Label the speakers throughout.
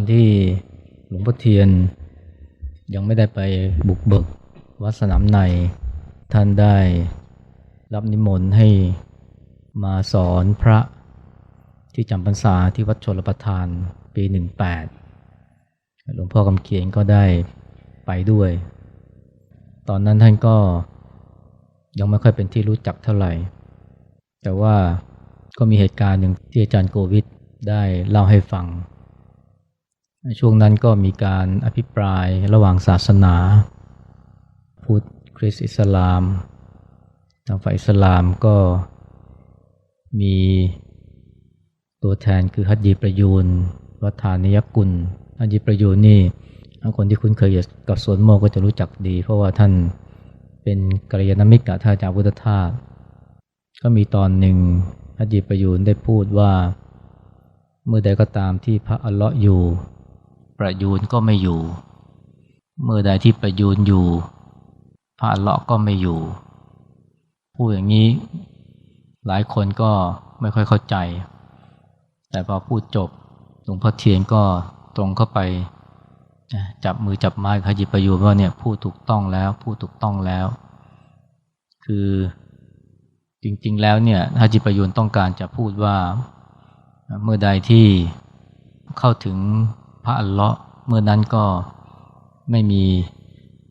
Speaker 1: อนที่หลวงพ่อเทียน ยังไม่ได้ไปบุกเบิกวัดสนามใน ท่านได้รับนิมนต์ให้มาสอนพระที่จำพรรษาที่วัดชลประทานปี 18 หลวงพ่อคำเขียนก็ได้ไปด้วย ตอนนั้นท่านก็ยังไม่ค่อยเป็นที่รู้จักเท่าไหร่ แต่ว่าก็มีเหตุการณ์หนึ่งที่อาจารย์โกวิทได้เล่าให้ฟัง ช่วงนั้นก็มีการอภิปรายระหว่างศาสนาพุทธคริสต์อิสลามทางฝ่ายอิสลามก็มีตัวแทนคือฮัจยีประยูนวัฒานิยกุลฮัจยีประยูนนี่คนที่คุ้นเคยกับสวนโมก็จะรู้จักดี เพราะว่าท่านเป็นกัลยาณมิตรกับท่านอาจารย์พุทธทาสก็มีตอนหนึ่งฮัจยีประยูนได้พูดว่า เมื่อใดก็ตามที่พระอัลเลาะห์อยู่ ประยูนก็ไม่อยู่ เมื่อใดที่ประยูนอยู่พระเลาะก็ไม่อยู่ พูดอย่างนี้หลายคนก็ไม่ค่อยเข้าใจ แต่พอพูดจบหลวงพ่อเทียนก็ตรงเข้าไปจับมือจับไม้ขยิบประยูนว่าเนี่ยพูดถูกต้องแล้วพูดถูกต้องแล้ว คือจริงๆแล้วเนี่ยฮาจิประยูนต้องการจะพูดว่าเมื่อใดที่เข้าถึง พระอัลเลาะห์เมื่อนั้นก็ไม่มี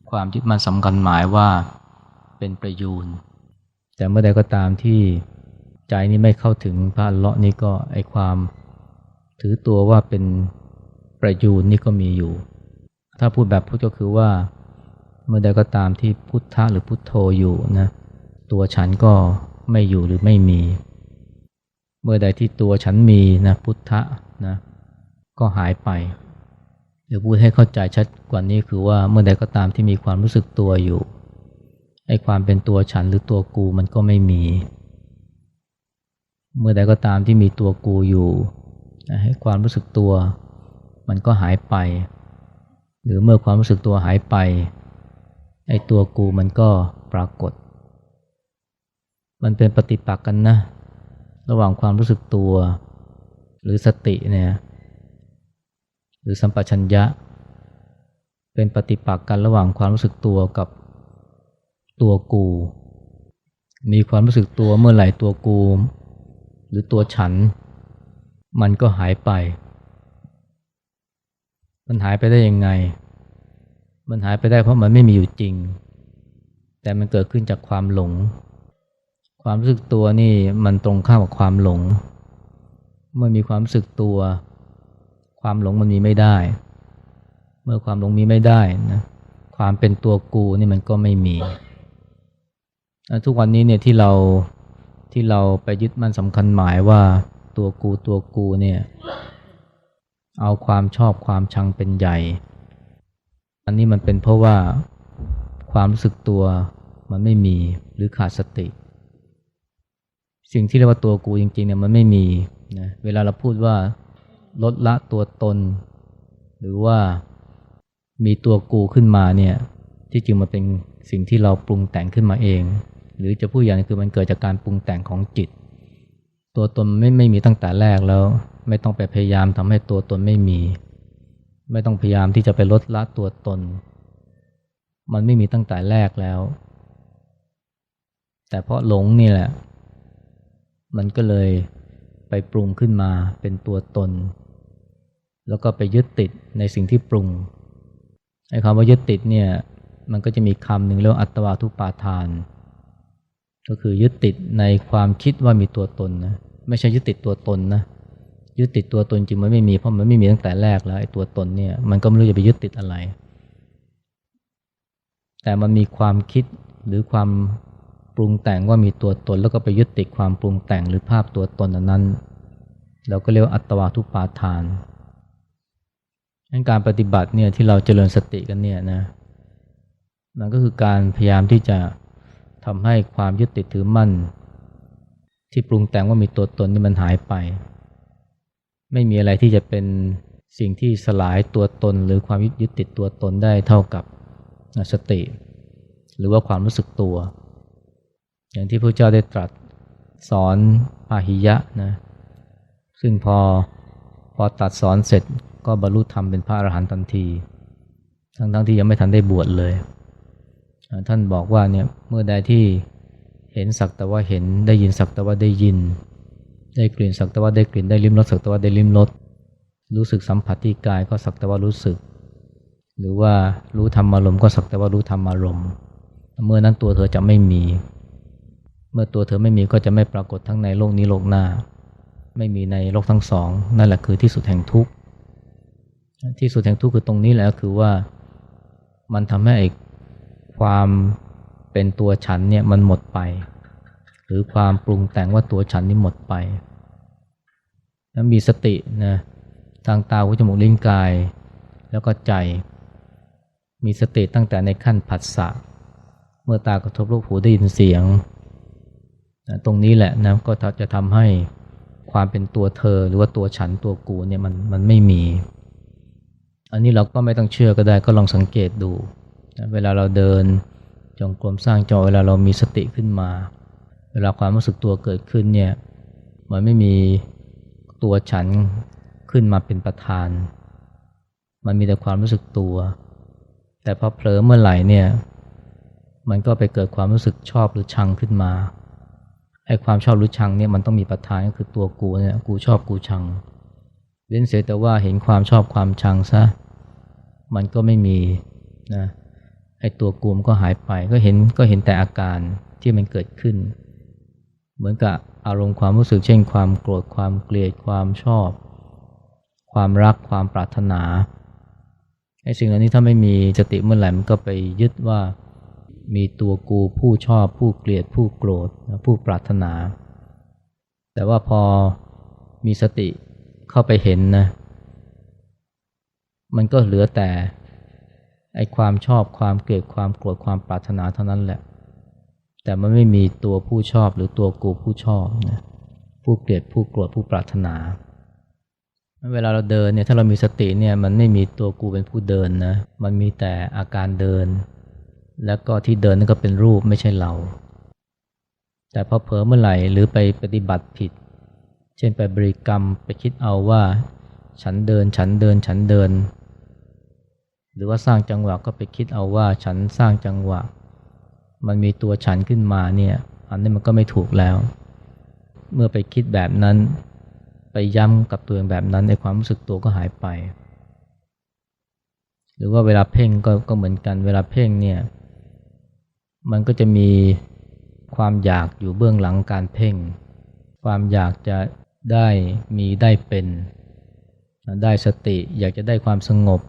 Speaker 1: ความยึดมั่นสำคัญหมายว่าเป็นประยูนแต่เมื่อใดก็ตามที่ใจนี้ไม่เข้าถึงพระอัลเลาะห์นี่ก็ไอความถือตัวว่าเป็นประยูนนี่ก็มีอยู่ ถ้าพูดแบบพุทธก็คือว่าเมื่อใดก็ตามที่พุทธะหรือพุทโธอยู่นะตัวฉันก็ไม่อยู่หรือไม่มี เมื่อใดที่ตัวฉันมีนะพุทธะนะ ก็หายไปเดี๋ยวพูดให้เข้าใจชัดกว่านี้คือว่าเมื่อใดก็ตามที่มีความรู้สึกตัวอยู่ไอ้ความเป็นตัวฉันหรือตัวกูมันก็ไม่มี เมื่อใดก็ตามที่มีตัวกูอยู่ให้ความรู้สึกตัว มันก็หายไป หรือเมื่อความรู้สึกตัวหายไปไอ้ตัวกูมันก็ปรากฏ มันเป็นปฏิปักษ์กันนะ ระหว่างความรู้สึกตัว หรือสติเนี่ย หรือสัมปชัญญะ เป็นปฏิปักษ์กันระหว่างความรู้สึกตัวกับตัวกู มีความรู้สึกตัวเมื่อไหร่ตัวกู หรือตัวฉัน มันก็หายไป มันหายไปได้ยังไง มันหายไปได้เพราะมันไม่มีอยู่จริง แต่มันเกิดขึ้นจากความหลง ความรู้สึกตัวนี่มันตรงข้ามกับความหลง เมื่อมีความรู้สึกตัว ความหลงมันมีไม่ได้ เมื่อความหลงมีไม่ได้นะความเป็นตัวกูนี่มันก็ไม่มี ทุกวันนี้เนี่ยที่เราที่เราไปยึดมั่นสำคัญหมายว่าตัวกูตัวกูเนี่ยเอาความชอบความชังเป็นใหญ่ อันนี้มันเป็นเพราะว่าความรู้สึกตัวมันไม่มีหรือขาดสติ สิ่งที่เรียกว่าตัวกูจริงๆเนี่ยมันไม่มีนะเวลาเราพูดว่า ลดละตัวตน หรือว่ามีตัวกูขึ้นมาเนี่ยที่จริงมันเป็นสิ่งที่เราปรุงแต่งขึ้นมาเอง หรือจะพูดอย่างนี้คือมันเกิดจากการปรุงแต่งของจิต ตัวตนไม่ไม่มีตั้งแต่แรกแล้ว ไม่ต้องไปพยายามทำให้ตัวตนไม่มี ไม่ต้องพยายามที่จะไปลดละตัวตน มันไม่มีตั้งแต่แรกแล้ว แต่เพราะหลงนี่แหละ มันก็เลย ไปปรุงขึ้นมาเป็นตัวตน แล้วก็ไปยึดติดในสิ่งที่ปรุงไอ้คำว่ายึดติดเนี่ยมันก็จะมีคำหนึ่งเรียกว่าอัตวาทุปาทาน ก็คือยึดติดในความคิดว่ามีตัวตนนะไม่ใช่ยึดติดตัวตนนะยึดติดตัวตนจริงมันไม่มีเพราะมันไม่มีตั้งแต่แรกแล้วไอ้ตัวตนเนี่ยมันก็ไม่รู้จะไปยึดติดอะไร แต่มันมีความคิดหรือความ ปรุงแต่งว่ามีตัวตน แล้วก็ไปยึดติดความปรุงแต่งหรือภาพตัวตนนั้นเราก็เรียกว่าอัตวาทุปาทานการปฏิบัติเนี่ยที่เราเจริญสติกันเนี่ยนะมันก็คือการพยายามที่จะทำให้ความยึดติดถือมั่น ที่ปรุงแต่งว่ามีตัวตนนี่มันหายไป ไม่มีอะไรที่จะเป็นสิ่งที่สลายตัวตน หรือความยึดติดตัวตนได้เท่ากับสติ หรือว่าความรู้สึกตัว อย่างที่พระเจ้าได้ตรัสสอนพาหิยะนะซึ่งพอพอตัดสอนเสร็จก็บรรลุธรรมเป็นพระอรหันต์ทันที ทั้งๆทที่ยังไม่ทันได้บวชเลย ท่านบอกว่าเนี่ยเมื่อใดที่เห็นสักแต่ว่าเห็นได้ยินสักแต่ว่าได้ยิน ได้กลิ่นสักแต่ว่าได้กลิ่นได้ลิ้มรสสักแต่ว่าได้ลิ้มรสรู้สึกสัมผัสที่กายก็สักแต่ว่ารู้สึก หรือว่ารู้ธรรมอารมณ์ก็สักแต่ว่ารู้ธรรมอารมณ์เมื่อนั้นตัวเธอจะไม่มี เมื่อตัวเธอไม่มีก็จะไม่ปรากฏทั้งในโลกนี้โลกหน้า ไม่มีในโลกทั้งสองนั่นแหละคือที่สุดแห่งทุกข์ที่สุดแห่งทุกข์คือตรงนี้แหละคือว่ามันทำให้ความเป็นตัวฉันเนี่ยมันหมดไป หรือความปรุงแต่งว่าตัวฉันนี่หมดไปแล้วมีสตินะทางตาหูจมูกลิ้นกาย แล้วก็ใจ มีสติตั้งแต่ในขั้นผัสสะเมื่อตากระทบรูปหูได้ยินเสียง ตรงนี้แหละนะก็จะทำให้ความเป็นตัวเธอหรือว่าตัวฉันตัวกูเนี่ยมันมันไม่มี อันนี้เราก็ไม่ต้องเชื่อก็ได้ก็ลองสังเกตดูนะเวลาเราเดินจงกรมสร้างจอเวลาเรามีสติขึ้นมา เวลาความรู้สึกตัวเกิดขึ้นเนี่ยมันไม่มีตัวฉันขึ้นมาเป็นประธาน มันมีแต่ความรู้สึกตัว แต่พอเผลอเมื่อไหร่เนี่ยมันก็ไปเกิดความรู้สึกชอบหรือชังขึ้นมา ไอ้ความชอบรือชังเนี่ยมันต้องมีประธานก็คือตัวกูเนี่ยกูชอบกูชัง เว้นเสียแต่ว่าเห็นความชอบความชังซะมันก็ไม่มีนะไอ้ตัวกูมก็หายไปก็เห็นก็เห็นแต่อาการที่มันเกิดขึ้น เหมือนกับอารมณ์ความรู้สึกเช่น ความโกรธความเกลียดความชอบ ความรักความปรารถนาไอ้สิ่งเหล่านี้ถ้าไม่มีสติเมื่อไหร่มันก็ไปยึดว่า มีตัวกูผู้ชอบผู้เกลียดผู้โกรธผู้ปรารถนา แต่ว่าพอมีสติเข้าไปเห็นนะ มันก็เหลือแต่ไอความชอบความเกลียดความโกรธความปรารถนาเท่านั้นแหละ แต่มันไม่มีตัวผู้ชอบหรือตัวกูผู้ชอบนะผู้เกลียดผู้โกรธผู้ปรารถนา เวลาเราเดินเนี่ยถ้าเรามีสติเนี่ยมันไม่มีตัวกูเป็นผู้เดินนะ มันมีแต่อาการเดิน แล้วก็ที่เดินนั่นก็เป็นรูปไม่ใช่เรา แต่พอเผลอเมื่อไหร่หรือไปปฏิบัติผิด เช่นไปบริกรรมไปคิดเอาว่า ฉันเดินฉันเดินฉันเดิน หรือว่าสร้างจังหวะก็ไปคิดเอาว่าฉันสร้างจังหวะ มันมีตัวฉันขึ้นมาเนี่ยอันนี้มันก็ไม่ถูกแล้ว เมื่อไปคิดแบบนั้น ไปย้ำกับตัวเองแบบนั้นในความรู้สึกตัวก็หายไป หรือว่าเวลาเพ่งก็ก็เหมือนกันเวลาเพ่งเนี่ย มันก็จะมีความอยากอยู่เบื้องหลังการเพ่ง ความอยากจะได้มีได้เป็น ได้สติอยากจะได้ความสงบ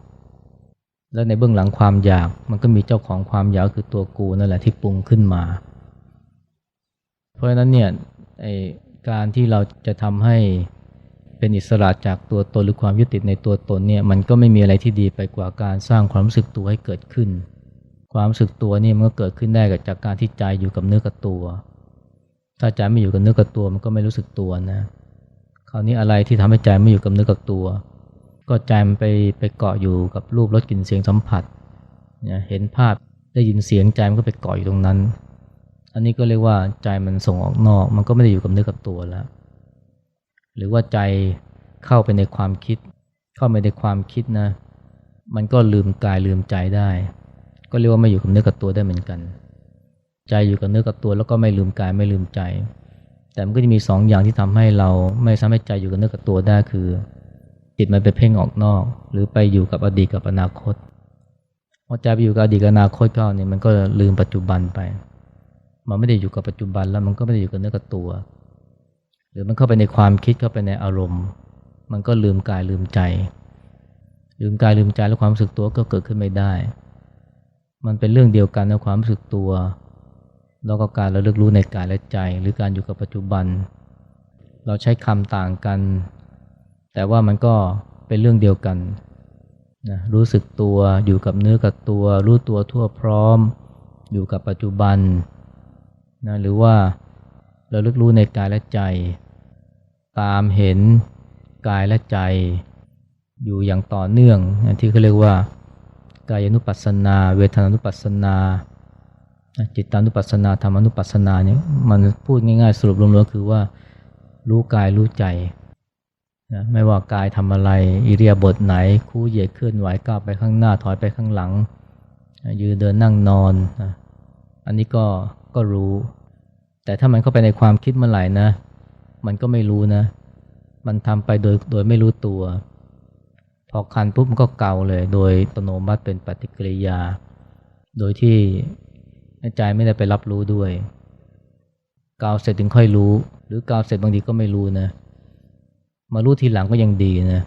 Speaker 1: แล้วในเบื้องหลังความอยากมันก็มีเจ้าของความอยากคือตัวกูนั่นแหละที่ปรุงขึ้นมา เพราะฉะนั้นเนี่ยการที่เราจะทำให้เป็นอิสระจากตัวตนหรือความยึดติดในตัวตนเนี่ยมันก็ไม่มีอะไรที่ดีไปกว่าการสร้างความรู้สึกตัวให้เกิดขึ้น ความรู้สึกตัวนี่มันก็เกิดขึ้นได้กับจากการที่ใจอยู่กับเนื้อกับตัว ถ้าใจไม่อยู่กับเนื้อกับตัวมันก็ไม่รู้สึกตัวนะ คราวนี้อะไรที่ทำให้ใจไม่อยู่กับเนื้อกับตัว ก็ใจมันไปไปเกาะอยู่กับรูปรสกลิ่นเสียงสัมผัสเนี่ยเห็นภาพได้ยินเสียงใจมันก็ไปเกาะอยู่ตรงนั้น อันนี้ก็เรียกว่าใจมันส่งออกนอก มันก็ไม่ได้อยู่กับเนื้อกับตัวแล้ว หรือว่าใจเข้าไปในความคิด เข้าไปในความคิดนะ มันก็ลืมกายลืมใจได้ ก็เรียกว่าไม่อยู่กับเนื้อกับตัวได้เหมือนกัน ใจอยู่กับเนื้อกับตัวแล้วก็ไม่ลืมกายไม่ลืมใจ แต่มันก็จะมีสองอย่างที่ทำให้เราไม่สามารถใจอยู่กับเนื้อกับตัวได้คือ จิตมันไปเพ่งออกนอก หรือไปอยู่กับอดีตกับอนาคตพอใจไปอยู่กับอดีตกับอนาคตก็เนี่ยมันก็ลืมปัจจุบันไป มันไม่ได้อยู่กับปัจจุบันแล้วมันก็ไม่ได้อยู่กับเนื้อกับตัว หรือมันเข้าไปในความคิดเข้าไปในอารมณ์ มันก็ลืมกายลืมใจ ลืมกายลืมใจแล้วความรู้สึกตัวก็เกิดขึ้นไม่ได้ มันเป็นเรื่องเดียวกันนะความรู้สึกตัว แล้วก็การระลึกรู้ในกายและใจ หรือการอยู่กับปัจจุบัน เราใช้คำต่างกัน แต่ว่ามันก็เป็นเรื่องเดียวกันนะรู้สึกตัวอยู่กับเนื้อกับตัว รู้ตัวทั่วพร้อม อยู่กับปัจจุบันนะหรือว่าเราลึกรู้ในกายและใจ ตามเห็นกายและใจ อยู่อย่างต่อเนื่องที่เขาเรียกว่า กายานุปัสสนา เวทนานุปัสสนาจิตานุปัสสนาธรรมานุปัสสนาเนี่ยมันพูดง่ายๆ สรุปรวมๆคือว่า รู้กายรู้ใจนะไม่ว่ากายทำอะไรอิเรียาบทไหน คู่เหยียดเคลื่อนไหวก้าวไปข้างหน้าถอยไปข้างหลัง ยืนเดินนั่งนอนนะอันนี้ก็ก็รู้ แต่ถ้ามันเข้าไปในความคิดเมื่อไหร่นะ มันก็ไม่รู้นะ มันทำไปโดยโดยไม่รู้ตัว พอคันปุ๊บมันก็เกาเลย โดยอัตโนมัติเป็นปฏิกิริยา โดยที่ใจไม่ได้ไปรับรู้ด้วย เกาเสร็จถึงค่อยรู้ หรือเกาเสร็จบางทีก็ไม่รู้นะ มารู้ทีหลังก็ยังดีนะ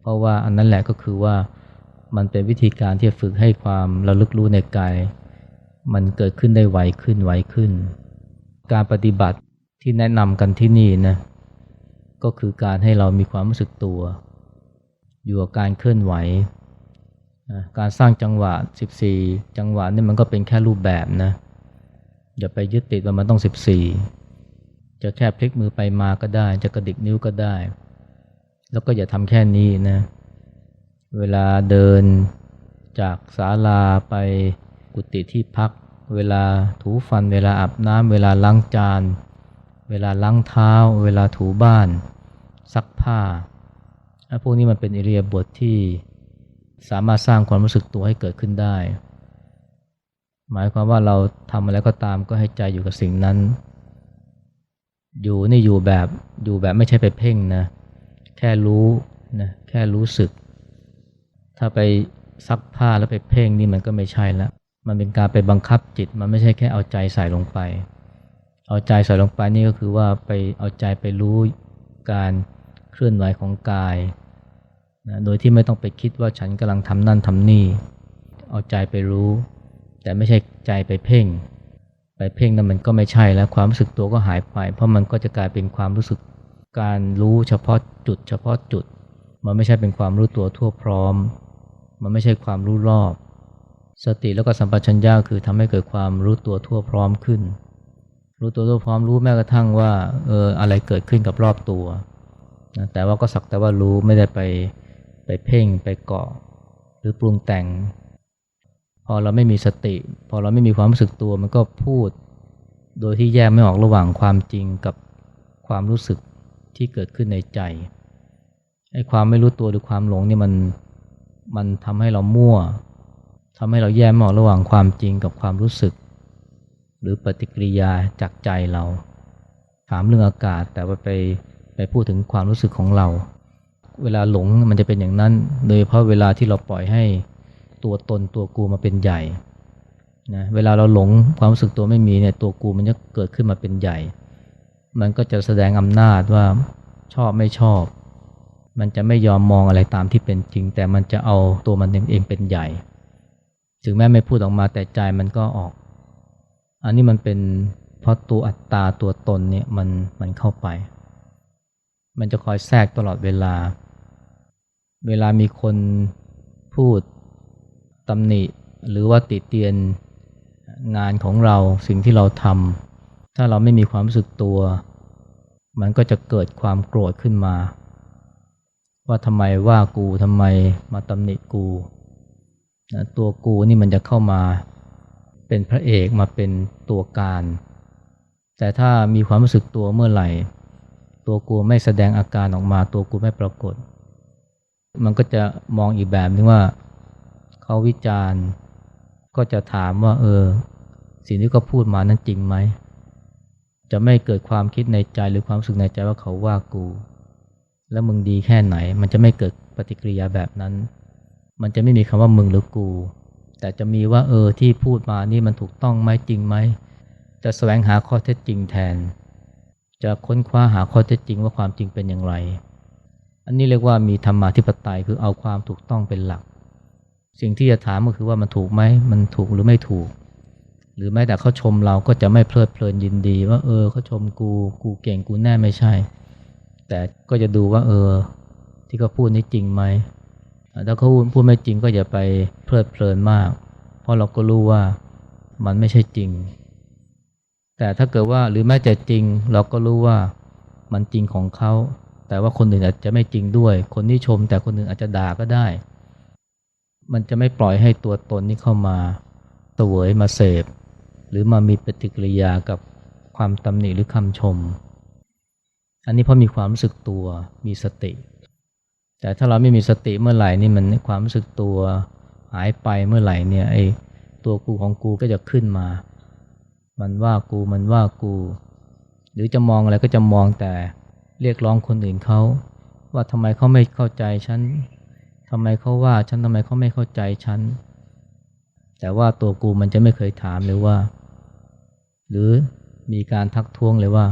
Speaker 1: เพราะว่าอันนั้นแหละก็คือว่ามันเป็นวิธีการที่จะฝึกให้ความระลึกรู้ในกาย มันเกิดขึ้นได้ไวขึ้นไวขึ้น การปฏิบัติที่แนะนำกันที่นี่นะ ก็คือการให้เรามีความรู้สึกตัว อยู่กับการเคลื่อนไหว การสร้างจังหวะ 14 จังหวะนี่มันก็เป็นแค่รูปแบบนะ อย่าไปยึดติดว่ามันต้อง 14 จะแค่พลิกมือไปมาก็ได้ จะกระดิกนิ้วก็ได้ แล้วก็อย่าทำแค่นี้นะ เวลาเดินจากศาลาไปกุฏิที่พัก เวลาถูฟัน เวลาอาบน้ำเวลาล้างจาน เวลาล้างเท้า เวลาถูบ้าน ซักผ้า พวกนี้มันเป็นอิเรียบทที่สามารถสร้างความรู้สึกตัวให้เกิดขึ้นได้ หมายความว่าเราทำอะไรก็ตามก็ให้ใจอยู่กับสิ่งนั้น อยู่นี่อยู่แบบอยู่แบบไม่ใช่ไปเพ่งนะแค่รู้นะแค่รู้สึก ถ้าไปซักผ้าแล้วไปเพ่งนี่มันก็ไม่ใช่แล้วมันเป็นการไปบังคับจิต มันไม่ใช่แค่เอาใจใส่ลงไป เอาใจใส่ลงไปนี่ก็คือว่าไปเอาใจไปรู้การ ลื่อนไหวของกายนะโดยที่ไม่ต้องไปคิดว่าฉันกำลังทำนั่นทำนี่ เอาใจไปรู้ แต่ไม่ใช่ใจไปเพ่ง ไปเพ่งนั้นมันก็ไม่ใช่แล้วความรู้สึกตัวก็หายไป เพราะมันก็จะกลายเป็นความรู้สึกการรู้เฉพาะจุด เฉพาะจุด มันไม่ใช่เป็นความรู้ตัวทั่วพร้อม มันไม่ใช่ความรู้รอบ สติแล้วก็สัมปชัญญะคือทำให้เกิดความรู้ตัวทั่วพร้อมขึ้น รู้ตัวทั่วพร้อมรู้แม้กระทั่งว่าเอออะไรเกิดขึ้นกับรอบตัว นะแต่ว่าก็สักแต่ว่ารู้ไม่ได้ไปไปเพ่งไปเกาะหรือปรุงแต่ง พอเราไม่มีสติ พอเราไม่มีความรู้สึกตัวมันก็พูด โดยที่แยกไม่ออกระหว่างความจริงกับความรู้สึกที่เกิดขึ้นในใจไอ้ความไม่รู้ตัวหรือความหลงนี่มันมันทำให้เรามั่วทำให้เราแยกไม่ออกระหว่างความจริงกับความรู้สึก หรือปฏิกิริยาจากใจเรา ถามเรื่องอากาศแต่ว่าไป ไปพูดถึงความรู้สึกของเรา เวลาหลงมันจะเป็นอย่างนั้น โดยเฉพาะเวลาที่เราปล่อยให้ตัวตนตัวกูมาเป็นใหญ่นะเวลาเราหลงความรู้สึกตัวไม่มีเนี่ยตัวกูมันจะเกิดขึ้นมาเป็นใหญ่ มันก็จะแสดงอำนาจว่าชอบไม่ชอบ มันจะไม่ยอมมองอะไรตามที่เป็นจริง แต่มันจะเอาตัวมันเองเป็นใหญ่ ถึงแม้ไม่พูดออกมาแต่ใจมันก็ออก อันนี้มันเป็นเพราะตัวอัตตาตัวตนเนี่ยมันมันเข้าไป มันจะคอยแทรกตลอดเวลา เวลามีคนพูดตำหนิ หรือว่าติเตียนงานของเราสิ่งที่เราทำถ้าเราไม่มีความรู้สึกตัว มันก็จะเกิดความโกรธขึ้นมา ว่าทำไมว่ากูทำไมมาตำหนิกูนะตัวกูนี่มันจะเข้ามาเป็นพระเอกมาเป็นตัวการ แต่ถ้ามีความรู้สึกตัวเมื่อไหร่ ตัวกูไม่แสดงอาการออกมา ตัวกูไม่ปรากฏ มันก็จะมองอีกแบบนึงว่าเขาวิจารณ์ก็จะถามว่า เออ สิ่งที่เขาพูดมานั้นจริงไหม จะไม่เกิดความคิดในใจหรือความรู้สึกในใจว่าเขาว่ากู แล้วมึงดีแค่ไหน มันจะไม่เกิดปฏิกิริยาแบบนั้น มันจะไม่มีคำว่ามึงหรือกู แต่จะมีว่าเออที่พูดมานี่มันถูกต้องไหมจริงไหม จะแสวงหาข้อเท็จจริงแทน จะค้นคว้าหาข้อเท็จจริงว่าความจริงเป็นอย่างไร อันนี้เรียกว่ามีธรรมาธิปไตยคือเอาความถูกต้องเป็นหลัก สิ่งที่จะถามก็คือว่ามันถูกไหมมันถูกหรือไม่ถูก หรือแม้แต่เขาชมเราก็จะไม่เพลิดเพลินยินดี ว่าเออเขาชมกูกูเก่งกูแน่ไม่ใช่ แต่ก็จะดูว่าเออ ที่เขาพูดนี้จริงไหมถ้าเขาพูดไม่จริงก็อย่าไปเพลิดเพลินมาก เพราะเราก็รู้ว่ามันไม่ใช่จริง แต่ถ้าเกิดว่าหรือแม้แต่จริง เราก็รู้ว่ามันจริงของเขา แต่ว่าคนอื่นอาจจะไม่จริงด้วย คนที่ชม แต่คนอื่นอาจจะด่าก็ได้ มันจะไม่ปล่อยให้ตัวตนนี้เข้ามาเสวยมาเสพ หรือมามีปฏิกิริยากับความตำหนิหรือคำชม อันนี้เพราะมีความรู้สึกตัวมีสติ แต่ถ้าเราไม่มีสติเมื่อไหร่นี่มันความรู้สึกตัวหายไปเมื่อไหร่เนี่ยไอ้ตัวกูของกูก็จะขึ้นมา มันว่ากูมันว่ากู หรือจะมองอะไรก็จะมองแต่เรียกร้องคนอื่นเขา ว่าทำไมเขาไม่เข้าใจฉันทำไมเขาว่าฉันทำไมเขาไม่เข้าใจฉัน แต่ว่าตัวกูมันจะไม่เคยถามเลยว่า หรือมีการทักท้วงเลยว่า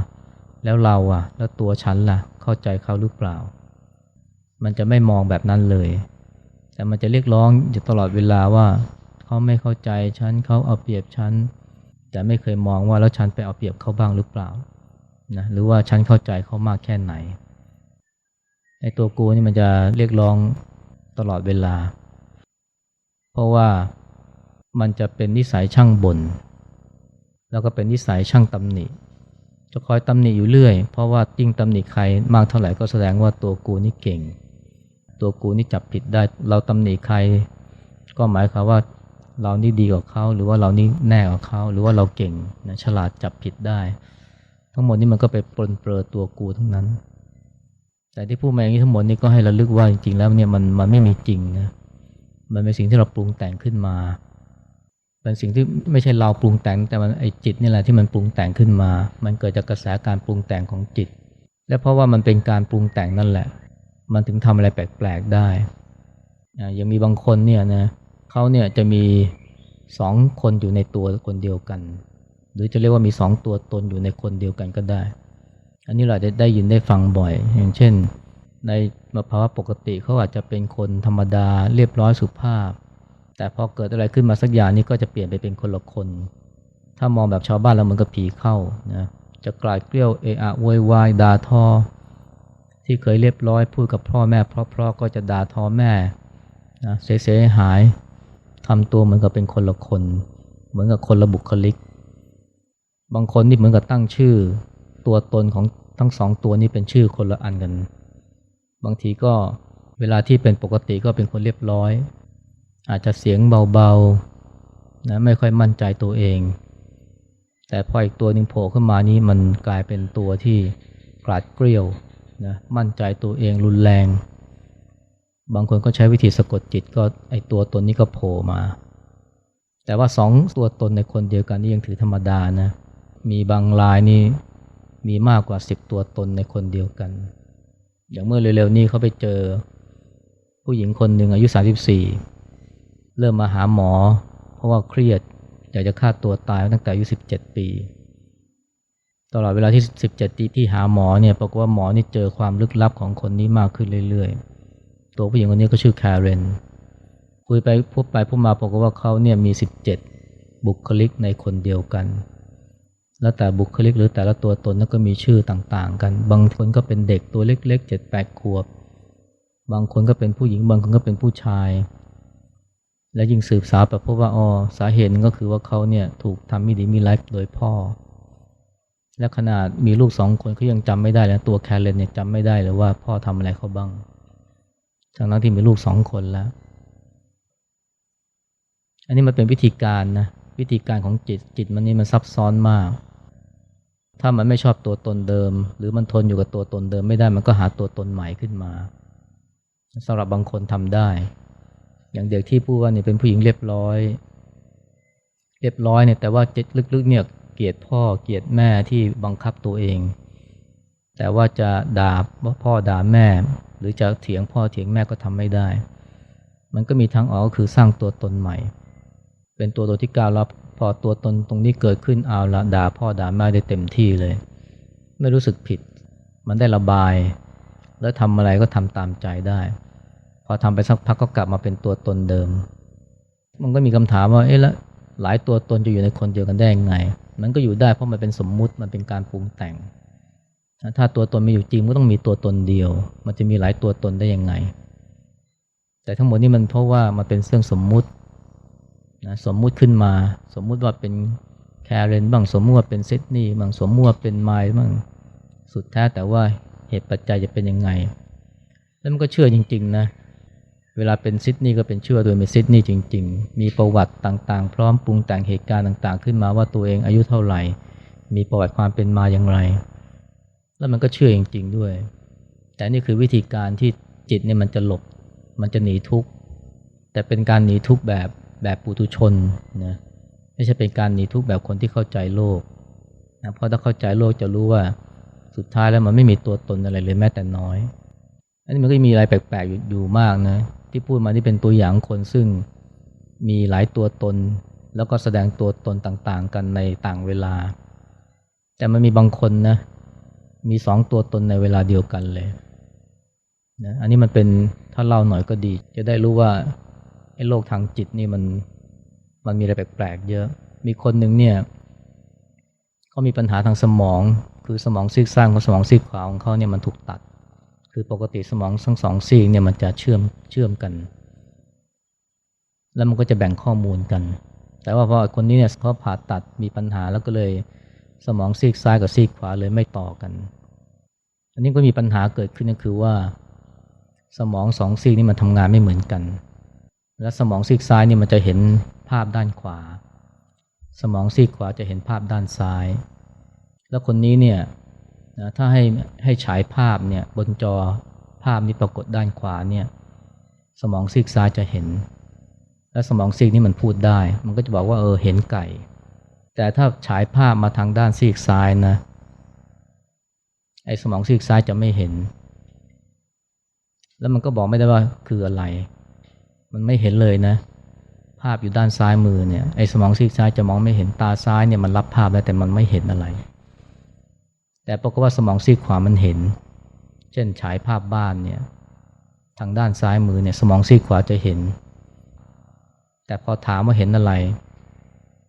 Speaker 1: แล้วเราอะ แล้วตัวฉันล่ะ เข้าใจเขาหรือเปล่า มันจะไม่มองแบบนั้นเลย แต่มันจะเรียกร้องอยู่ตลอดเวลาว่า เขาไม่เข้าใจฉันเขาเอาเปรียบฉัน แต่ไม่เคยมองว่าแล้วฉันไปเอาเปรียบเขาบ้างหรือเปล่านะหรือว่าฉันเข้าใจเขามากแค่ไหนไอ้ตัวกูนี่มันจะเรียกร้องตลอดเวลา เพราะว่ามันจะเป็นนิสัยช่างบน่นแล้วก็เป็นนิสัยช่างตำหนิ จะคอยตำหนิอยู่เรื่อย เพราะว่ายิ่งตำหนิใครมากเท่าไหร่ก็แสดงว่าตัวกูนี่เก่ง ตัวกูนี่จับผิดได้ เราตำหนิใคร ก็หมายความว่า เรานี่ดีกว่าเขาหรือว่าเรานี่แน่กว่าเขาหรือว่าเราเก่งนะฉลาดจับผิดได้ ทั้งหมดนี้มันก็ไปปนเปลือตัวกูทั้งนั้น แต่ที่พูดมาอย่างนี้ทั้งหมดนี้ก็ให้ระลึกว่าจริงๆแล้วเนี่ยมันมันไม่มีจริงนะมันเป็นสิ่งที่เราปรุงแต่งขึ้นมาเป็นสิ่งที่ไม่ใช่เราปรุงแต่งแต่มันไอจิตนี่แหละที่มันปรุงแต่งขึ้นมา มันเกิดจากกระแสการปรุงแต่งของจิต และเพราะว่ามันเป็นการปรุงแต่งนั่นแหละ มันถึงทำอะไรแปลกๆได้ยังมีบางคนเนี่ยนะเขาเนี่ยจะมีสองคนอยู่ในตัวคนเดียวกัน หรือจะเรียกว่ามีสองตัวตนอยู่ในคนเดียวกันก็ได้ อันนี้เราจะได้ยินได้ฟังบ่อย อย่างเช่น ในภาวะปกติเขาอาจจะเป็นคนธรรมดาเรียบร้อยสุภาพ แต่พอเกิดอะไรขึ้นมาสักอย่างนี้ก็จะเปลี่ยนไปเป็นคนละคน ถ้ามองแบบชาวบ้านแล้วมันก็ผีเข้านะจะกลายเกลี้ยวเอะอะโวยวายด่าทอ ที่เคยเรียบร้อยพูดกับพ่อแม่เพราะๆก็จะด่าทอแม่นะเสียหาย ทำตัวเหมือนกับเป็นคนละคน เหมือนกับคนละบุคลิก บางคนนี่เหมือนกับตั้งชื่อ ตัวตนของทั้งสองตัวนี้เป็นชื่อคนละอันกัน บางทีก็เวลาที่เป็นปกติก็เป็นคนเรียบร้อย อาจจะเสียงเบาๆนะไม่ค่อยมั่นใจตัวเอง แต่พออีกตัวหนึ่งโผล่ขึ้นมานี้มันกลายเป็นตัวที่กราดเกลียวนะมั่นใจตัวเองรุนแรง บางคนก็ใช้วิธีสะกดจิตก็ไอตัวตนนี้ก็โผล่มา แต่ว่าสองตัวตนในคนเดียวกันนี่ยังถือธรรมดานะ มีบางรายนี่มีมากกว่าสิบตัวตนในคนเดียวกัน อย่างเมื่อเร็วๆนี้เขาไปเจอ ผู้หญิงคนหนึ่งอายุ 34 เริ่มมาหาหมอ เพราะว่าเครียดอยากจะฆ่าตัวตายตั้งแต่อายุ 17 ปี ตลอดเวลาที่ 17 ปีที่หาหมอเนี่ยปรากฏว่าหมอนี่เจอความลึกลับของคนนี้มากขึ้นเรื่อยๆ ตัวผู้หญิงคนนี้ก็ชื่อแคเรนคุยไปพูดไปพูดมาปรากว่าเขาเนี่ยมี 17 บุคลิกในคนเดียวกัน แล้วแต่บุคลิกหรือแต่ละตัวตนนั้นก็มีชื่อต่างๆ กัน บางคนก็เป็นเด็กตัวเล็กๆ7-8ขวบ บางคนก็เป็นผู้หญิงบางคนก็เป็นผู้ชาย และยิ่งสืบสาวไปพบว่าอ๋อสาเหตุนึงก็คือว่าเขาเนี่ยถูกทำมิดีมีไลฟ์โดยพ่อ และขนาดมีลูกสองคนเขายังจำไม่ได้แล้วตัวแคลเลนเนี่ยจำไม่ได้เลยว่าพ่อทำอะไรเขาบ้าง ทั้งนั้นที่มีลูกสองคนแล้ว อันนี้มันเป็นวิธีการนะ วิธีการของจิตจิตมันนี่มันซับซ้อนมาก ถ้ามันไม่ชอบตัวตนเดิม หรือมันทนอยู่กับตัวตนเดิมไม่ได้มันก็หาตัวตนใหม่ขึ้นมาสำหรับบางคนทำได้ อย่างเด็กที่พูดว่าเนี่ยเป็นผู้หญิงเรียบร้อย เรียบร้อยเนี่ยแต่ว่าจิตลึกๆเนี่ยเกลียดพ่อเกลียดแม่ที่บังคับตัวเอง แต่ว่าจะด่าว่าพ่อด่าแม่ หรือจะเถียงพ่อเถียงแม่ก็ทำไม่ได้ มันก็มีทางออกก็คือสร้างตัวตนใหม่ เป็นตัวตนที่ก้าวรับพอตัวตนตรงนี้เกิดขึ้นเอาละด่าพ่อด่าแม่ได้เต็มที่เลย ไม่รู้สึกผิด มันได้ระบาย แล้วทำอะไรก็ทำตามใจได้ พอทำไปสักพักก็กลับมาเป็นตัวตนเดิม มันก็มีคำถามว่าเอ๊ะแล้วหลายตัวตนจะอยู่ในคนเดียวกันได้ยังไง มันก็อยู่ได้เพราะมันเป็นสมมุติมันเป็นการปรุงแต่ง ถ้าตัวตนม่อยู่จริงก็ต้องมีตัวตนเดียว มันจะมีหลายตัวตนได้ยังไง แต่ทั้งหมดนี้มันเพราะว่ามันเป็นเรื่องสมมุตินะสมมุติขึ้นมา สมมุติว่าเป็นแคเรนบ้างสมมุติว่าเป็นซิดนีย์บางสมมุติว่าเป็นไมล์บ้างสุดแท้แต่ว่าเหตุปัจจัยจะเป็นยังไง แล้วมันก็เชื่อจริง ๆ นะ เวลาเป็นซิดนีย์ก็เป็นเชื่อโดยเป็นซิดนีย์จริง ๆ มีประวัติต่างๆ พร้อมปรุงแต่งเหตุการณ์ต่างๆ ขึ้นมาว่าตัวเองอายุเท่าไหร่ มีประวัติความเป็นมาอย่างไร แล้วมันก็เชื่อจริง ๆ ด้วย แต่นี่คือวิธีการที่จิตเนี่ยมันจะหลบ มันจะหนีทุกข์แต่เป็นการหนีทุกข์แบบแบบปุถุชนนะไม่ใช่เป็นการหนีทุกข์แบบคนที่เข้าใจโลกนะเพราะถ้าเข้าใจโลกจะรู้ว่าสุดท้ายแล้วมันไม่มีตัวตนอะไรเลยแม้แต่น้อย อันนี้มันก็มีอะไรแปลกๆอยู่อยู่มากนะ ที่พูดมาที่เป็นตัวอย่างคนซึ่งมีหลายตัวตน แล้วก็แสดงตัวตนต่างๆ กันในต่างเวลา แต่มันมีบางคนนะ มีสองตัวตนในเวลาเดียวกันเลยนะอันนี้มันเป็นถ้าเล่าหน่อยก็ดี จะได้รู้ว่าไอ้โลกทางจิตนี่มันมันมีอะไรแปลกๆเยอะ มีคนหนึ่งเนี่ยเขามีปัญหาทางสมอง คือสมองซีกซ้ายกับสมองซีกขวาของเขาเนี่ยมันถูกตัด คือปกติสมองทั้งสองซีกเนี่ยมันจะเชื่อมเชื่อมกัน แล้วมันก็จะแบ่งข้อมูลกัน แต่ว่าพอคนนี้เนี่ยเขาผ่าตัดมีปัญหาแล้วก็เลย สมองซีกซ้ายกับซีกขวาเลยไม่ต่อกัน อันนี้ก็มีปัญหาเกิดขึ้นก็คือว่า สมองสองซีกนี่มันทำงานไม่เหมือนกัน และสมองซีกซ้ายนี่มันจะเห็นภาพด้านขวา สมองซีกขวาจะเห็นภาพด้านซ้าย แล้วคนนี้เนี่ยนะถ้าให้ให้ฉายภาพเนี่ยบนจอภาพนี้ปรากฏด้านขวาเนี่ยสมองซีกซ้ายจะเห็น และสมองซีกนี่มันพูดได้ มันก็จะบอกว่าเออเห็นไก่ แต่ถ้าฉายภาพมาทางด้านซีกซ้ายนะ ไอ้สมองซีกซ้ายจะไม่เห็น แล้วมันก็บอกไม่ได้ว่าคืออะไร มันไม่เห็นเลยนะ ภาพอยู่ด้านซ้ายมือเนี่ย ไอ้สมองซีกซ้ายจะมองไม่เห็นตาซ้ายเนี่ยมันรับภาพได้วแต่มันไม่เห็นอะไร แต่ปรากฏว่าสมองซีกขวามันเห็น เช่นฉายภาพบ้านเนี่ย ทางด้านซ้ายมือเนี่ยสมองซีกขวาจะเห็น แต่พอถามว่าเห็นอะไร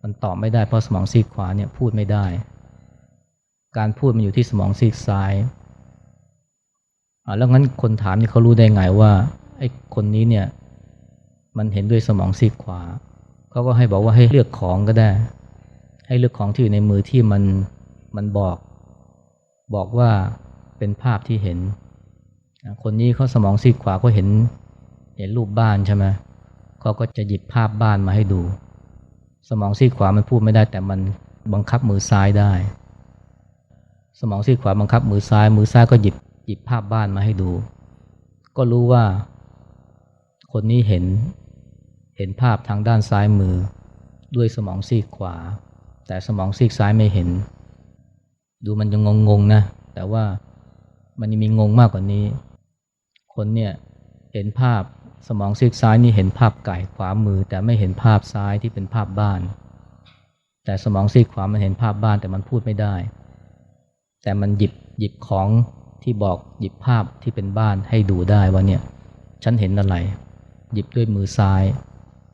Speaker 1: มันตอบไม่ได้เพราะสมองซีกขวาเนี่ยพูดไม่ได้ การพูดมันอยู่ที่สมองซีกซ้ายอ่าแล้วงั้นคนถามนี่เขารู้ได้ไงว่าไอ้คนนี้เนี่ยมันเห็นด้วยสมองซีกขวาเขาก็ให้บอกว่าให้เลือกของก็ได้ ให้เลือกของที่อยู่ในมือที่มันมันบอก บอกว่าเป็นภาพที่เห็น คนนี้เขาสมองซีกขวาก็เห็นเห็นรูปบ้านใช่ไหมเขาก็จะหยิบภาพบ้านมาให้ดู สมองซีกขวามันพูดไม่ได้แต่มันบังคับมือซ้ายได้ สมองซีกขวาบังคับมือซ้าย มือซ้ายก็หยิบหยิบภาพบ้านมาให้ดู ก็รู้ว่า คนนี้เห็นเห็นภาพทางด้านซ้ายมือ ด้วยสมองซีกขวา แต่สมองซีกซ้ายไม่เห็น ดูมันยังงงๆนะ แต่ว่ามันยังมีงงมากกว่านี้ คนเนี่ยเห็นภาพ สมองซีกซ้ายนี่เห็นภาพไก่ขวามือ แต่ไม่เห็นภาพซ้ายที่เป็นภาพบ้าน แต่สมองซีกขวามันเห็นภาพบ้านแต่มันพูดไม่ได้ แต่มันหยิบหยิบของที่บอกหยิบภาพที่เป็นบ้านให้ดูได้ว่าเนี่ยฉันเห็นอะไร หยิบด้วยมือซ้าย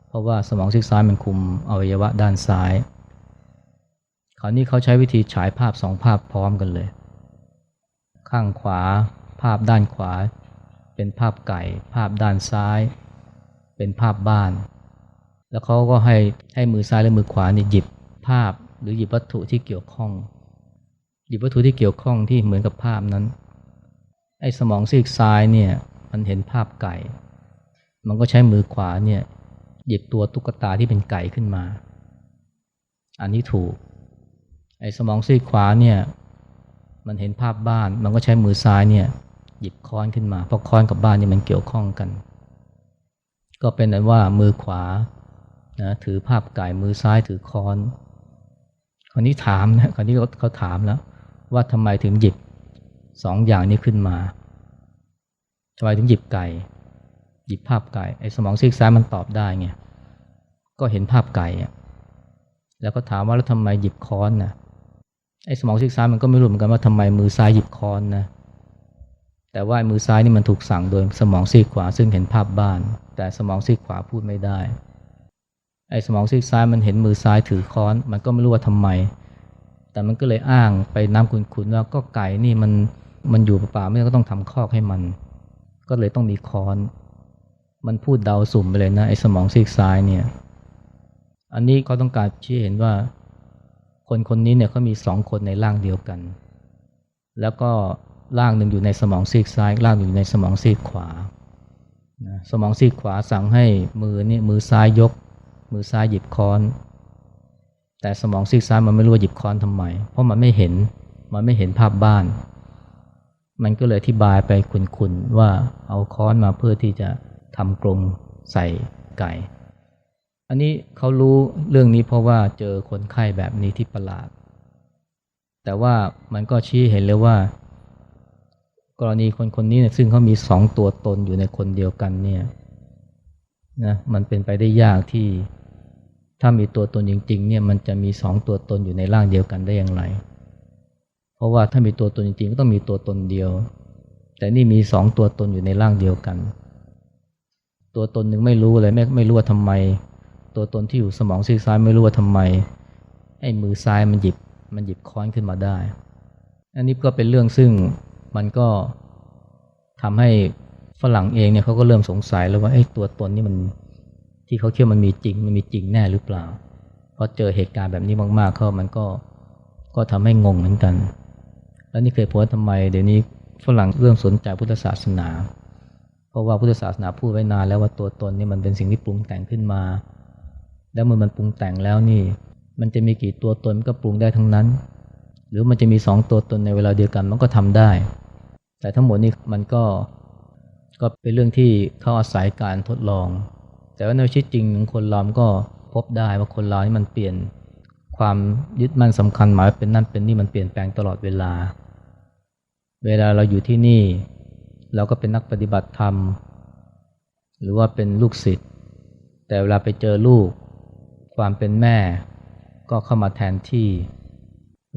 Speaker 1: เพราะว่าสมองซีกซ้ายมันคุมอวัยวะด้านซ้าย คราวนี้เขาใช้วิธีฉายภาพสองภาพพร้อมกันเลย ข้างขวา ภาพด้านขวา เป็นภาพไก่ ภาพด้านซ้าย เป็นภาพบ้าน แล้วเขาก็ให้ให้มือซ้ายและมือขวานี่หยิบภาพหรือหยิบวัตถุที่เกี่ยวข้อง หยิบวัตถุที่เกี่ยวข้องที่เหมือนกับภาพนั้นไอ้สมองซีกซ้ายเนี่ยมันเห็นภาพไก่ มันก็ใช้มือขวาเนี่ยหยิบตัวตุ๊กตาที่เป็นไก่ขึ้นมา อันนี้ถูก ไอ้สมองซีกขวาเนี่ยมันเห็นภาพบ้าน มันก็ใช้มือซ้ายเนี่ย หยิบค้อนขึ้นมา เพราะค้อนกับบ้านนี่มันเกี่ยวข้องกัน ก็เป็นนั้นว่ามือขวานะถือภาพไก่มือซ้ายถือค้อนคราวนี้ถามนะคราวนี้เขาเขาถามแล้ว ว่าทำไมถึงหยิบสองอย่างนี้ขึ้นมาทำไมถึงหยิบไก่ หยิบภาพไก่ไอ้สมองซีกซ้ายมันตอบได้ไงก็เห็นภาพไก่แล้วก็ถามว่าแล้วทำไมหยิบค้อนนะไอ้สมองซีกซ้ายมันก็ไม่รู้เหมือนกันว่าทำไมมือซ้ายหยิบค้อนนะ แต่ว่ามือซ้ายนี่มันถูกสั่งโดยสมองซีกขวาซึ่งเห็นภาพบ้าน แต่สมองซีกขวาพูดไม่ได้ ไอ้สมองซีกซ้ายมันเห็นมือซ้ายถือค้อน มันก็ไม่รู้ว่าทำไม แต่มันก็เลยอ้างไปน้ำขุนๆว่าก็ไก่นี่มันมันอยู่ป่าไม่ก็ต้องทำคอกให้มัน ก็เลยต้องมีค้อน มันพูดเดาสุ่มไปเลยนะไอ้สมองซีกซ้ายเนี่ย อันนี้เขาต้องการชี้เห็นว่า คนคนนี้เนี่ยเขามีสองคนในร่างเดียวกัน แล้วก็ ร่างหนึ่งอยู่ในสมองซีกซ้ายร่างอยู่ในสมองซีกขวาสมองซีกขวาสั่งให้มือนี่มือซ้ายยก มือซ้ายหยิบค้อน แต่สมองซีกซ้ายมันไม่รู้ว่าหยิบค้อนทำไม เพราะมันไม่เห็นมันไม่เห็นภาพบ้าน มันก็เลยอธิบายไปขุนๆว่าเอาค้อนมาเพื่อที่จะทำกรงใส่ไก่ อันนี้เขารู้เรื่องนี้เพราะว่าเจอคนไข้แบบนี้ที่ประหลาด แต่ว่ามันก็ชี้เห็นเลยว่า กรณีคนคนนี้เนี่ยซึ่งเขามีสองตัวตนอยู่ในคนเดียวกันเนี่ยนะมันเป็นไปได้ยากที่ถ้ามีตัวตนจริงๆเนี่ยมันจะมีสองตัวตนอยู่ในร่างเดียวกันได้อย่างไร เพราะว่าถ้ามีตัวตนจริงๆก็ต้องมีตัวตนเดียว แต่นี่มีสองตัวตนอยู่ในร่างเดียวกัน ตัวตนหนึ่งไม่รู้เลยไม่ไม่รู้ว่าทำไม ตัวตนที่อยู่สมองซีกซ้ายไม่รู้ว่าทำไมไอ้มือซ้ายมันหยิบมันหยิบค้อนขึ้นมาได้ อันนี้ก็เป็นเรื่องซึ่ง มันก็ทำให้ฝรั่งเองเนี่ยเขาก็เริ่มสงสัยแล้วว่าไอ้ตัวตนนี่มันที่เขาเชื่อมันมีจริงมันมีจริงแน่หรือเปล่าพอเจอเหตุการณ์แบบนี้มากๆเข้ามันก็ก็ทำให้งงเหมือนกัน แล้วนี่เคยโพสต์ทำไมเดี๋ยวนี้ฝรั่งเริ่มสนใจพุทธศาสนา เพราะว่าพุทธศาสนาพูดไว้นานแล้วว่าตัวตนนี่มันเป็นสิ่งที่ปรุงแต่งขึ้นมา แล้วเมื่อมันปรุงแต่งแล้วนี่ มันจะมีกี่ตัวตนก็ปรุงได้ทั้งนั้น หรือมันจะมีสองตัวตนในเวลาเดียวกันมันก็ทำได้ แต่ทั้งหมดนี้มันก็ก็เป็นเรื่องที่เขาอาศัยการทดลอง แต่ว่าในชีวิตจริงของคนเราก็พบได้ว่าคนเรานี่มันเปลี่ยนความยึดมั่นสำคัญหมายเป็นนั่นเป็นนี่มันเปลี่ยนแปลงตลอดเวลา เวลาเราอยู่ที่นี่ เราก็เป็นนักปฏิบัติธรรม หรือว่าเป็นลูกศิษย์ แต่เวลาไปเจอลูก ความเป็นแม่ก็เข้ามาแทนที่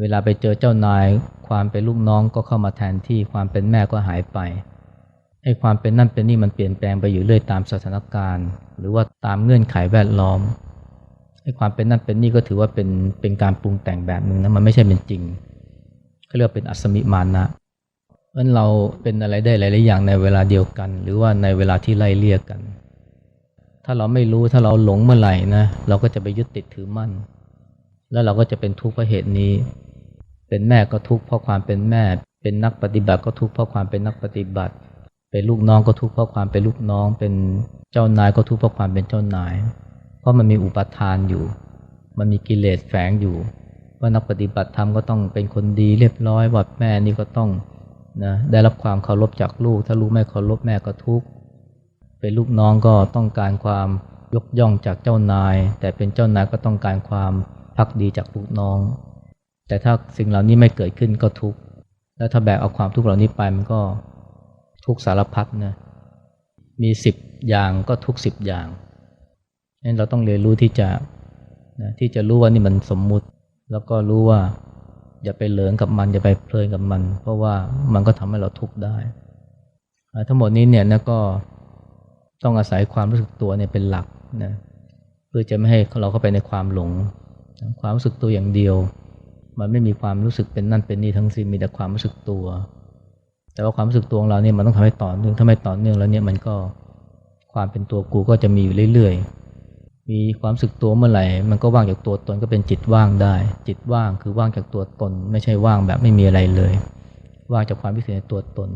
Speaker 1: เวลาไปเจอเจ้านาย ความเป็นลูกน้องก็เข้ามาแทนที่ความเป็นแม่ก็หายไปไอ้ความเป็นนั่นเป็นนี่มันเปลี่ยนแปลงไปอยู่เรื่อยตามสถานการณ์ หรือว่าตามเงื่อนไขแวดล้อมไอ้ความเป็นนั่นเป็นนี่ก็ถือว่าเป็นเป็นการปรุงแต่งแบบหนึ่งนะมันไม่ใช่เป็นจริงเขาเรียกว่าเป็นอัศมิมานะเพราะฉะมันเราเป็นอะไรได้หลายๆอย่างในเวลาเดียวกัน หรือว่าในเวลาที่ไล่เลี่ยกัน ถ้าเราไม่รู้ถ้าเราหลงเมื่อไหร่นะเราก็จะไปยึดติดถือมั่น แล้วเราก็จะเป็นทุกข์เพราะเหตุนี้ เป็นแม่ก็ทุกข์เพราะความเป็นแม่ เป็นนักปฏิบัติก็ทุกข์เพราะความเป็นนักปฏิบัติ เป็นลูกน้องก็ทุกข์เพราะความเป็นลูกน้อง เป็นเจ้านายก็ทุกข์เพราะความเป็นเจ้านาย เพราะมันมีอุปทานอยู่ มันมีกิเลสแฝงอยู่ ว่านักปฏิบัติธรรมก็ต้องเป็นคนดีเรียบร้อยว่าแม่นี่ก็ต้องนะได้รับความเคารพจากลูก ถ้าลูกไม่เคารพแม่ก็ทุกข์ เป็นลูกน้องก็ต้องการความยกย่องจากเจ้านาย แต่เป็นเจ้านายก็ต้องการความพักดีจากลูกน้อง แต่ถ้าสิ่งเหล่านี้ไม่เกิดขึ้นก็ทุกข์แล้วถ้าแบกเอาความทุกข์เหล่านี้ไปมันก็ทุกข์สารพัดนะมีสิบอย่างก็ทุกสิบอย่างนั้นเราต้องเรียนรู้ที่จะนะที่จะรู้ว่านี่มันสมมุติ แล้วก็รู้ว่าอย่าไปเหลิงกับมัน อย่าไปเพลินกับมัน เพราะว่ามันก็ทำให้เราทุกข์ได้ ทั้งหมดนี้เนี่ยนะก็ต้องอาศัยความรู้สึกตัวเนี่ยเป็นหลักนะเพื่อจะไม่ให้เราเข้าไปในความหลง ความรู้สึกตัวอย่างเดียว มันไม่มีความรู้สึกเป็นนั่นเป็นนี่ทั้งสิ้นมีแต่ความรู้สึกตัว แต่ว่าความรู้สึกตัวของเราเนี่ยมันต้องทำให้ต่อเนื่องถ้าไม่ต่อเนื่องแล้วเนี่ยมันก็ความเป็นตัวกูก็จะมีอยู่เรื่อยๆ มีความรู้สึกตัวเมื่อไหร่ มันก็ว่างจากตัวตนก็เป็นจิตว่างได้ จิตว่างคือว่างจากตัวตน ไม่ใช่ว่างแบบไม่มีอะไรเลย ว่างจากความพิเศษในตัวตน